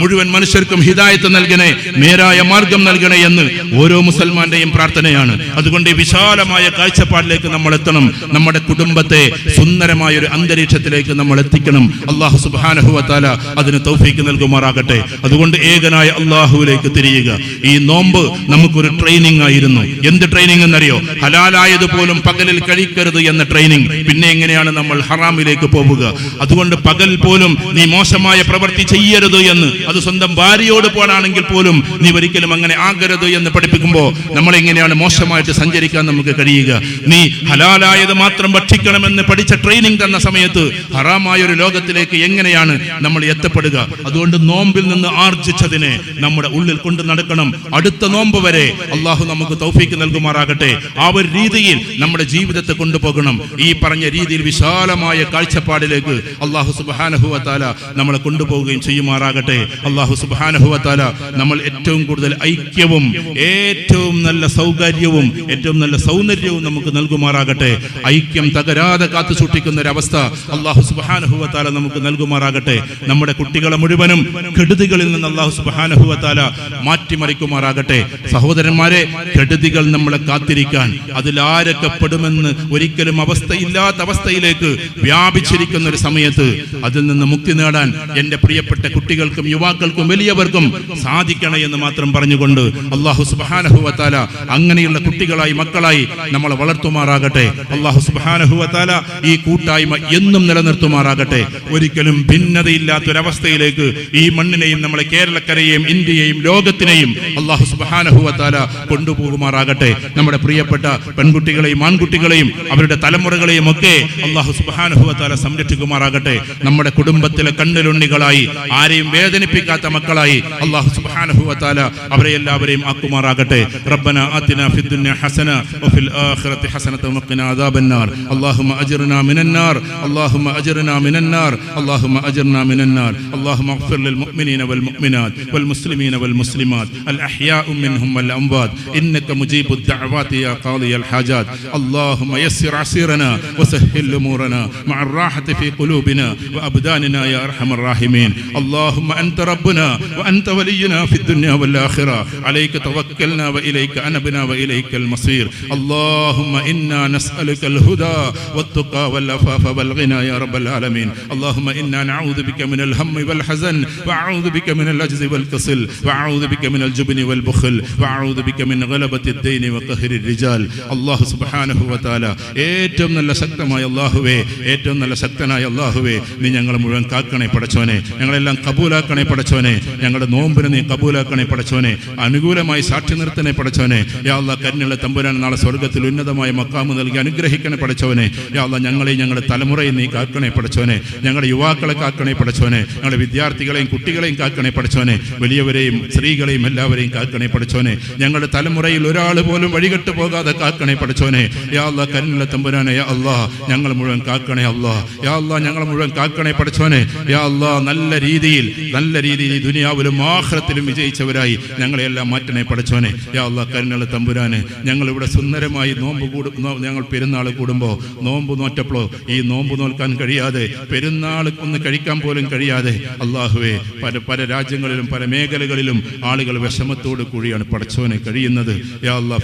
Speaker 1: മുഴുവൻ മനുഷ്യർക്കും ഹിദായത്ത് നൽകണേ നേരായ മാർഗം നൽകണേ എന്ന് ഓരോ മുസൽമാന്റെയും പ്രാർത്ഥനയാണ്. അതുകൊണ്ട് വിശാലമായ കാഴ്ചപ്പാടിലേക്ക് നമ്മൾ എത്തണം. നമ്മുടെ കുടുംബത്തെ സുന്ദരമായ ഒരു അന്തരീക്ഷത്തിലേക്ക് നമ്മൾ എത്തിക്കണം അള്ളാഹു സുബാനഹുവത്താല അതിന് തൗഫീക്ക് നൽകുമാറാകട്ടെ. അതുകൊണ്ട് ഏകനായ അള്ളാഹുവിലേക്ക് തിരിയുക. ഈ നോമ്പ് നമുക്കൊരു ട്രെയിനിങ് ആയിരുന്നു. എന്ത് ട്രെയിനിങ് എന്നറിയോ? ഹലാലായത് പോലും പകലിൽ കഴിക്കരുത് എന്ന ട്രെയിനിങ് പിന്നെ എങ്ങനെയാണ് നമ്മൾ ഹറാമിലേക്ക് പോവുക? അതുകൊണ്ട് പകൽ പോലും നീ മോശമായ പ്രവൃത്തി ചെയ്യരുത് എന്ന്. അത് സ്വന്തം ഭാര്യയോട് പോലാണെങ്കിൽ പോലും നീ ഒരിക്കലും അങ്ങനെ ആകരുത് എന്ന് പഠിപ്പിക്കുമ്പോൾ നമ്മൾ എങ്ങനെയാണ് മോശമായിട്ട് സഞ്ചരിക്കാൻ നമുക്ക് കഴിയുക? നീ ഹലാലായത് മാത്രം ഭക്ഷിക്കണമെന്ന് പഠിച്ച ട്രെയിനിങ് തന്ന സമയത്ത് ഹറാമായ ഒരു ലോകത്തിലേക്ക് എങ്ങനെയാണ് നമ്മൾ എത്തപ്പെടുക? അതുകൊണ്ട് നോമ്പിൽ നിന്ന് ആർജിച്ചതിനെ നമ്മുടെ ഉള്ളിൽ കൊണ്ട് നടക്കണം. അടുത്ത നോമ്പ് വരെ അള്ളാഹു നമുക്ക് തൗഫീക്ക് നൽകുമാറാകട്ടെ. ആ ഒരു രീതിയിൽ നമ്മുടെ ജീവിതത്തെ കൊണ്ടുപോകണം. ഈ പറഞ്ഞ രീതിയിൽ വിശാലമായ കാഴ്ചപ്പാടിലേക്ക് അള്ളാഹു സുബാനഹുവത്താല നമ്മളെ കൊണ്ടുപോകുകയും ചെയ്യുമാറാകട്ടെ. അള്ളാഹു സുബാനഹുവത്താല നമ്മൾ ഏറ്റവും കൂടുതൽ ഐക്യവും ഏറ്റവും നല്ല സൗകര്യവും ഏറ്റവും നല്ല സൗന്ദര്യവും നമുക്ക് നൽകുമാറാകട്ടെ. ഐക്യം തകരാതെ കാത്തു സൂക്ഷിക്കുന്ന ഒരു അവസ്ഥ അള്ളാഹു സുബാനഹുവത്താല നമുക്ക് നൽകുമാറാകട്ടെ. നമ്മുടെ കുട്ടികളെ മുഴുവനും കെടുതികളിൽ നിന്ന് അള്ളാഹു സുബാനഹുവത്താല മാറ്റിമറിക്കുമാറാകട്ടെ. സഹോദരന്മാരെ കെടുതികൾ നമ്മളെ കാത്തിരിക്കാൻ അതിൽ ആരൊക്കെ പെടുമെന്ന് ഒരിക്കലും അവസ്ഥയില്ലാത്ത അവസ്ഥയിലേക്ക് വ്യാപിച്ചിരിക്കുന്ന ഒരു സമയത്ത് അതിൽ നിന്ന് മുക്തി നേടാൻ എന്റെ പ്രിയപ്പെട്ട കുട്ടികൾക്കും യുവാക്കൾക്കും വലിയവർക്കും സാധിക്കണേ എന്ന് മാത്രം പറഞ്ഞുകൊണ്ട് അള്ളാഹു സുബാനഹുവത്താല അങ്ങനെയുള്ള കുട്ടികളായി മക്കളായി നമ്മളെ വളർത്തുമാറാകട്ടെ. അള്ളാഹു സുബാനഹുവത്താല ഈ കൂട്ടായ്മ എന്നും നിലനിർത്തുമാറാകട്ടെ ഒരിക്കലും ഭിന്നതയില്ലാത്തൊരവസ്ഥയിലേക്ക് ഈ മണ്ണിനെയും നമ്മളെ കേരളക്കരയെയും ഇന്ത്യയെയും ലോകത്തിനെയും അള്ളാഹു സുബാനഹുവത്താല കൊണ്ടുപോകുമാറാകട്ടെ നമ്മുടെ പ്രിയപ്പെട്ട പെൺകുട്ടികളെയും ആൺകുട്ടികളെയും അവരുടെ തലമുറകളെയും ഒക്കെ അള്ളാഹു സുബാനഹുവത്താല സംരക്ഷിക്കുമാറാകട്ടെ നമ്മുടെ കുടുംബത്തിലെ കണ്ണിലുണ്ണികളായി ആരെയും വേദനിപ്പിക്കാത്ത മക്കളായി അള്ളാഹു സുബാനഹുവത്താല അവരെ എല്ലാവരെയും ആക്കുമാറാകട്ടെ റബ്ബന ആതിന ഫി الدنيا حسنة وفي الآخرة حسنة وقنا عذاب النار اللهم أجرنا من النار اللهم أجرنا من النار. اللهم أجرنا من النار. اللهم اغفر للمؤمنين والمؤمنات والمسلمين والمسلمات. الأحياء منهم والأموات. إنك مجيب الدعوات يا قاضي الحاجات. اللهم يسر عسيرنا وسهل أمورنا مع الراحة في قلوبنا وأبداننا يا أرحم الراحمين. اللهم أنت ربنا وأنت ولينا في الدنيا والآخرة. عليك توكلنا وإليك أنبنا وإليك المصير. اللهم إنا نسألك الهدى والتقى والعفاف والغنى يا رب العالمين اللهم إنا نعوذ بك من الهم والحزن وأعوذ بك من العجز والكسل وأعوذ بك من الجبن والبخل وأعوذ بك من غلبة الدين وقهر الرجال الله سبحانه وتعالى ഏറ്റവും നല്ല ശക്തമായ അള്ളാഹുവേ ഏറ്റവും നല്ല ശക്തനായ അള്ളാഹുവേ നീ ഞങ്ങളെ മുഴുവൻ കാക്കണേ പടച്ചോനെ ഞങ്ങളെല്ലാം കബൂലാക്കണേ പടച്ചോനെ ഞങ്ങളുടെ നോമ്പിനെ നീ കബൂലാക്കണേ പടച്ചോനെ അനുകൂലമായി സാക്ഷി നിർത്തണേ പടച്ചോനെ യാ അല്ലാ കരുണയുള്ള തമ്പുരാൻ നാളെ സ്വർഗത്തിൽ ഉന്നതമായ മക്കാമ് നൽകി അനുഗ്രഹിക്കണേ പടച്ചോനെ യാ അല്ലാ ഞങ്ങളെയും ഞങ്ങളുടെ തലമുറയെ നീ കാക്കണേ പടച്ചോനെ. ഞങ്ങളുടെ യുവാക്കളെ കാക്കണേ പഠിച്ചവനെ ഞങ്ങളുടെ വിദ്യാർത്ഥികളെയും കുട്ടികളെയും കാക്കണേ പഠിച്ചവനെ വലിയവരെയും സ്ത്രീകളെയും എല്ലാവരെയും കാക്കണേ പഠിച്ചവനെ ഞങ്ങളുടെ തലമുറയിൽ ഒരാൾ പോലും വഴികെട്ട് പോകാതെ കാക്കണേ പഠിച്ചവനെ യാ അല്ല കരുണയുള്ള തമ്പുരാനെ യാ അല്ലാ ഞങ്ങൾ മുഴുവൻ കാക്കണേ അല്ലാ യാ അല്ലാ ഞങ്ങൾ മുഴുവൻ കാക്കണേ പഠിച്ചവനെ യാ അല്ലാ നല്ല രീതിയിൽ നല്ല രീതിയിൽ ദുനിയാവിലും ആഹ്രത്തിലും വിജയിച്ചവരായി ഞങ്ങളെല്ലാം മാറ്റണേ പഠിച്ചവനെ യാ അല്ലാ കരുണയുള്ള തമ്പുരാനെ. ഞങ്ങൾ ഇവിടെ സുന്ദരമായി നോമ്പ് കൂടും ഞങ്ങൾ പെരുന്നാൾ കൂടുമ്പോൾ നോമ്പ് നോറ്റപ്പോൾ ഈ നോമ്പ് നോൽക്കാൻ കഴിയാതെ പെരുന്നാൾ ഒന്ന് കഴിക്കാൻ പോലും കഴിയാതെ അള്ളാഹുവെ പല പല രാജ്യങ്ങളിലും പല മേഖലകളിലും ആളുകൾ വിഷമത്തോട് കൂടിയാണ് പടച്ചോനെ കഴിയുന്നത്.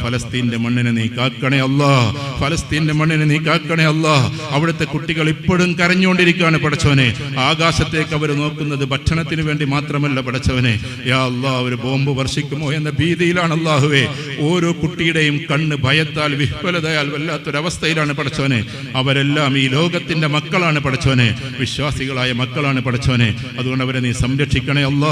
Speaker 1: ഫലസ്തീന്റെ മണ്ണിനെ നീ കാക്കണേ അല്ലാ ഫലസ്തീന്റെ മണ്ണിനെ നീ കാക്കണേ അല്ലാ അവിടുത്തെ കുട്ടികൾ ഇപ്പോഴും കരഞ്ഞുകൊണ്ടിരിക്കുകയാണ് പടച്ചവനെ. ആകാശത്തേക്ക് അവർ നോക്കുന്നത് ഭക്ഷണത്തിന് വേണ്ടി മാത്രമല്ല പടച്ചവനെ. യാ അല്ലാ അവർ ബോംബ് വർഷിക്കുമോ എന്ന ഭീതിയിലാണ് അള്ളാഹുവേ. ഓരോ കുട്ടിയുടെയും കണ്ണ് ഭയത്താൽ വിഹ്വലതയാൽ വല്ലാത്തൊരവസ്ഥയിലാണ് പടച്ചവനെ. അവരെല്ലാം ഈ ലോകത്തിന്റെ മക്കളാണ്. പടച്ചോനെ വിശ്വാസികളായ മക്കളാണ് പഠിച്ചോനെ അതുകൊണ്ട് അവരെ നീ സംരക്ഷിക്കണേ അല്ല.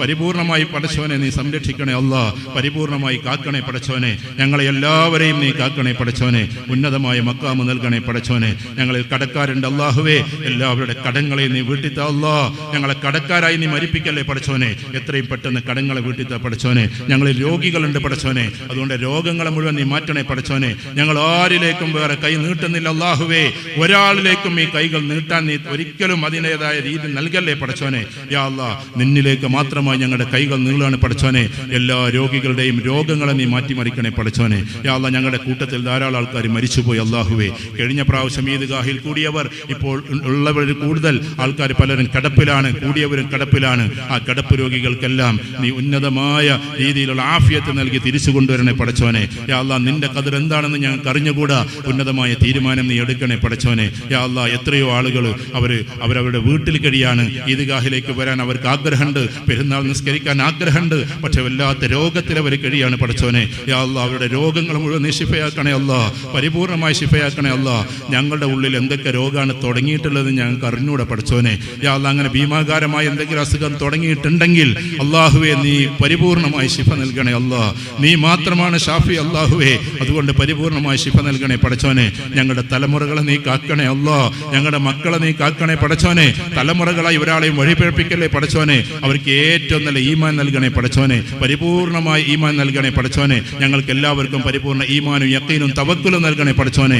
Speaker 1: പരിപൂർണമായി പഠിച്ചോനെ നീ സംരക്ഷിക്കണേ അല്ല. പരിപൂർണമായി കാക്കണേ പഠിച്ചോനെ ഞങ്ങളെ എല്ലാവരെയും നീ കാക്കണേ പഠിച്ചോനെ ഉന്നതമായ മക്കാമ് നൽകണേ പഠിച്ചോനെ ഞങ്ങളിൽ കടക്കാരുണ്ട് അള്ളാഹുവേ എല്ലാവരുടെ കടങ്ങളെ നീ വീട്ടിത്ത അല്ലാ. ഞങ്ങളെ കടക്കാരായി നീ മരിപ്പിക്കല്ലേ പഠിച്ചോനെ എത്രയും പെട്ടെന്ന് കടങ്ങളെ വീട്ടിത്ത പഠിച്ചോനെ ഞങ്ങളിൽ രോഗികളുണ്ട് പഠിച്ചോനെ അതുകൊണ്ട് രോഗങ്ങളെ മുഴുവൻ നീ മാറ്റണേ പഠിച്ചോനെ ഞങ്ങൾ ആരിലേക്കും വേറെ കൈ നീട്ടുന്നില്ല അള്ളാഹുവേ ഒരാളിലേക്കും ഈ കൈകൾ നീട്ടാൻ നീ ഒരിക്കലും അതിന്റെതായ രീതി നൽകല്ലേ പടച്ചോനെ? യാ നിന്നിലേക്ക് മാത്രമായി ഞങ്ങളുടെ കൈകൾ നീളാണ് പടച്ചോനെ. എല്ലാ രോഗികളുടെയും രോഗങ്ങളെ നീ മാറ്റിമറിക്കണേ പടച്ചോനെ. യാ ഞങ്ങളുടെ കൂട്ടത്തിൽ ധാരാളം ആൾക്കാർ മരിച്ചുപോയി അള്ളാഹുവേ കഴിഞ്ഞ പ്രാവശ്യം ഈദ്ഗാഹിൽ കൂടിയവർ ഇപ്പോൾ ഉള്ളവർ കൂടുതൽ ആൾക്കാർ പലരും കടപ്പിലാണ് കൂടിയവരും കടപ്പിലാണ്. ആ കടപ്പ് രോഗികൾക്കെല്ലാം നീ ഉന്നതമായ രീതിയിലുള്ള ആഫിയത്ത് നൽകി തിരിച്ചു കൊണ്ടുവരണേ പടച്ചോനെ. യാ നിന്റെ കതിർ എന്താണെന്ന് ഞങ്ങൾക്ക് അറിഞ്ഞുകൂടാ ഉന്നതമായ തീരുമാനം നീ എടുക്കണേ പടച്ചോനെ. യാ അല്ലാ എത്രയോ ആളുകൾ അവർ അവരവരുടെ വീട്ടിൽ കഴിയാണ്. ഈദ്ഗാഹിലേക്ക് വരാൻ അവർക്ക് ആഗ്രഹമുണ്ട്. പെരുന്നാൾ നിസ്കരിക്കാൻ ആഗ്രഹമുണ്ട്. പക്ഷെ വല്ലാത്ത രോഗത്തിൽ അവർ കഴിയാണ് പഠിച്ചവനെ. അല്ലാ അവരുടെ രോഗങ്ങൾ മുഴുവൻ നീ ശിഫയാക്കണേ അല്ല പരിപൂർണമായി ശിഫയാക്കണേ അല്ല ഞങ്ങളുടെ ഉള്ളിൽ എന്തൊക്കെ രോഗമാണ് തുടങ്ങിയിട്ടുള്ളത് ഞങ്ങൾക്ക് അറിഞ്ഞൂടെ പഠിച്ചോനെ യാ അല്ലാ അങ്ങനെ ഭീമാകാരമായ എന്തെങ്കിലും അസുഖം തുടങ്ങിയിട്ടുണ്ടെങ്കിൽ അള്ളാഹുവെ നീ പരിപൂർണമായി ശിഫ നൽകണേ അല്ല നീ മാത്രമാണ് ഷാഫി അള്ളാഹുവേ. അതുകൊണ്ട് പരിപൂർണമായി ശിഫ നൽകണേ പഠിച്ചവനെ. ഞങ്ങളുടെ തലമുറകളെ നീ കാക്കണേ അല്ല ഞങ്ങളുടെ മക്കളെ നീ കാക്കണേ പടച്ചോനെ. തലമുറകളായി ഒരാളെയും വഴിപിഴപ്പിക്കല്ലേ പടച്ചോനെ. അവർക്ക് ഏറ്റവും നല്ല ഈമാൻ നൽകണേ പടച്ചോനെ. പരിപൂർണമായി ഈമാൻ നൽകണേ പടച്ചോനെ. ഞങ്ങൾക്ക് എല്ലാവർക്കും പരിപൂർണ ഈമാനും യക്കീനും തവക്കുലും നൽകണേ പടച്ചോനെ.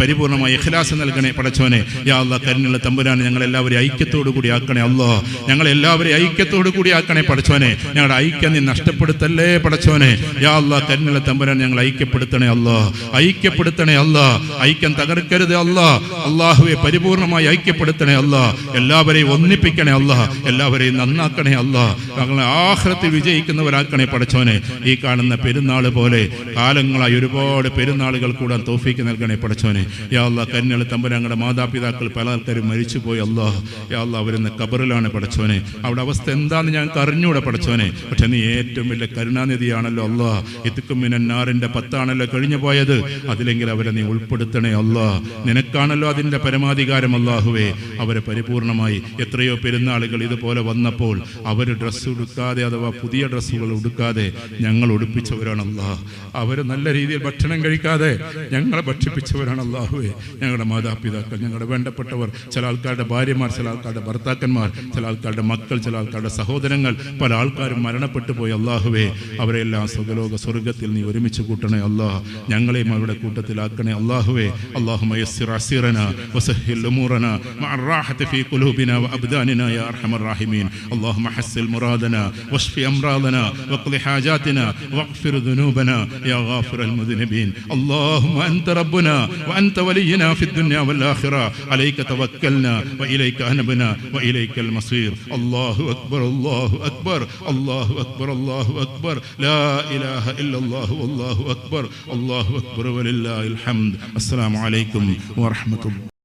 Speaker 1: പരിപൂർണമായി ഇഖ്ലാസ് നൽകണേ പടച്ചോനെ. യാ അല്ലാ കരുണുള്ള തമ്പുരാൻ ഞങ്ങൾ എല്ലാവരെയും ഐക്യത്തോടു കൂടി ആക്കണേ അല്ലോ ഞങ്ങൾ എല്ലാവരെയും ഐക്യത്തോടു കൂടി ആക്കണേ പടച്ചോനെ. ഞങ്ങളുടെ ഐക്യം നീ നഷ്ടപ്പെടുത്തല്ലേ പടച്ചോനെ. യാ അല്ലാ കരുണുള്ള തമ്പുരാൻ ഞങ്ങൾ ഐക്യപ്പെടുത്തണേ അല്ലോ ഐക്യപ്പെടുത്തണേ അല്ലോ ഐക്യം തകർക്കരുത് അല്ലോ അള്ളാഹുവെ പരിപൂർണമായി ഐക്യപ്പെടുത്തണേ അല്ല. എല്ലാവരെയും ഒന്നിപ്പിക്കണേ അല്ല. എല്ലാവരെയും നന്നാക്കണേ അല്ല. ഞങ്ങളെ ആഹ്ലത്തിൽ വിജയിക്കുന്നവരാക്കണേ പഠിച്ചവനെ ഈ കാണുന്ന പെരുന്നാൾ പോലെ കാലങ്ങളായി ഒരുപാട് പെരുന്നാളുകൾ കൂടാൻ തോഫിക്ക് നൽകണേ പഠിച്ചവനെ യാ അല്ലാ കന്യള തമ്പ ഞങ്ങളുടെ മാതാപിതാക്കൾ പല ആൾക്കാരും മരിച്ചുപോയി അല്ലാ. യാ അല്ലാ അവരിന്ന് കബറിലാണ് പഠിച്ചവനെ അവിടെ അവസ്ഥ എന്താണെന്ന് ഞങ്ങൾക്ക് അറിഞ്ഞൂടെ പഠിച്ചവനെ പക്ഷെ നീ ഏറ്റവും വലിയ കരുണാനിധിയാണല്ലോ അല്ലാ. ഇതുക്കും മിനന്നാറിന്റെ പത്താണല്ലോ കഴിഞ്ഞു പോയത് അതിലെങ്കിൽ അവരെ നീ ഉൾപ്പെടുത്തണേ അല്ലാ. നിനക്കാണല്ലോ അതിന്റെ പരമാധികാരം. അല്ലാഹുവേ അവരെ പരിപൂർണമായി എത്രയോ പെരുന്നാളുകൾ ഇതുപോലെ വന്നപ്പോൾ അവർ ഡ്രസ്സ് ഉടുക്കാതെ അഥവാ പുതിയ ഡ്രസ്സുകൾ ഉടുക്കാതെ ഞങ്ങൾ ഉടുപ്പിച്ചവരാണ് അള്ളാഹ് അവർ നല്ല രീതിയിൽ ഭക്ഷണം കഴിക്കാതെ ഞങ്ങളെ ഭക്ഷിപ്പിച്ചവരാണ് അള്ളാഹുവെ ഞങ്ങളുടെ മാതാപിതാക്കൾ ഞങ്ങളുടെ വേണ്ടപ്പെട്ടവർ ചില ആൾക്കാരുടെ ഭാര്യമാർ ചില ആൾക്കാരുടെ ഭർത്താക്കന്മാർ ചില ആൾക്കാരുടെ മക്കൾ ചില ആൾക്കാരുടെ സഹോദരങ്ങൾ പല ആൾക്കാരും മരണപ്പെട്ടു പോയി അള്ളാഹുവെ അവരെല്ലാം സ്വകലോക സ്വർഗത്തിൽ നീ ഒരുമിച്ച് കൂട്ടണേ അള്ളാഹ് ഞങ്ങളെയും അവരുടെ കൂട്ടത്തിലാക്കണേ അള്ളാഹുവേ അള്ളാഹു വസഹിൽ أمورنا مع الراحة في قلوبنا وأبداننا يا أرحم الراحمين. اللهم حسن مرادنا واشف أمراضنا واقض حاجاتنا واغفر ذنوبنا يا غافر المذنبين. اللهم أنت ربنا وأنت ولينا في الدنيا والآخرة. عليك توكلنا وإليك أنبنا وإليك المصير. الله أكبر الله أكبر الله أكبر الله أكبر. لا إله إلا الله والله أكبر. الله أكبر ولله الحمد. السلام عليكم ورحمة الله.